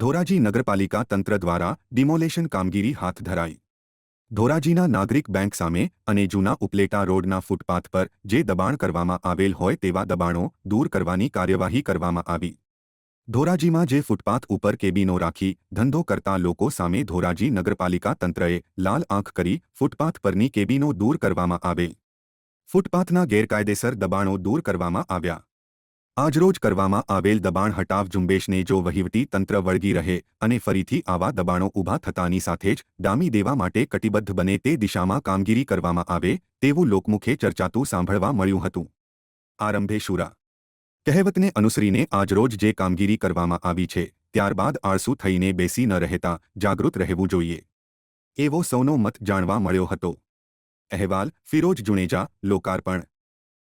ધોરાજી નગરપાલિકા તંત્ર દ્વારા ડિમોલેશન કામગીરી હાથ ધરાઈ. ધોરાજીના નાગરિક બેંક સામે અને જૂના ઉપલેટા રોડના ફૂટપાથ પર જે દબાણ કરવામાં આવેલ હોય તેવા દબાણો દૂર કરવાની કાર્યવાહી કરવામાં આવી. ધોરાજીમાં જે ફૂટપાથ ઉપર કેબિનો રાખી ધંધો કરતા લોકો સામે ધોરાજી નગરપાલિકા તંત્રએ લાલ આંખ કરી ફૂટપાથ પરની કેબિનો દૂર કરવામાં આવેલ. ફૂટપાથના ગેરકાયદેસર દબાણો દૂર કરવામાં આવ્યા. આજરોજ કરવામાં આવેલ દબાણ હટાવ ઝુંબેશને જો વહીવટી તંત્ર વળગી રહે અને ફરીથી આવા દબાણો ઊભા થતાની સાથે જ ડામી દેવા માટે કટિબદ્ધ બને તે દિશામાં કામગીરી કરવામાં આવે તેવું લોકમુખે ચર્ચાતું સાંભળવા મળ્યું હતું. આરંભે શુરા. કહેવતને અનુસરીને આજરોજ જે કામગીરી કરવામાં આવી છે, ત્યારબાદ આળસુ થઈને બેસી ન રહેતા જાગૃત રહેવું જોઈએ. એવો સૌનો મત જાણવા મળ્યો હતો. અહેવાલ, ફિરોજ જુણેજા લોકાર્પણ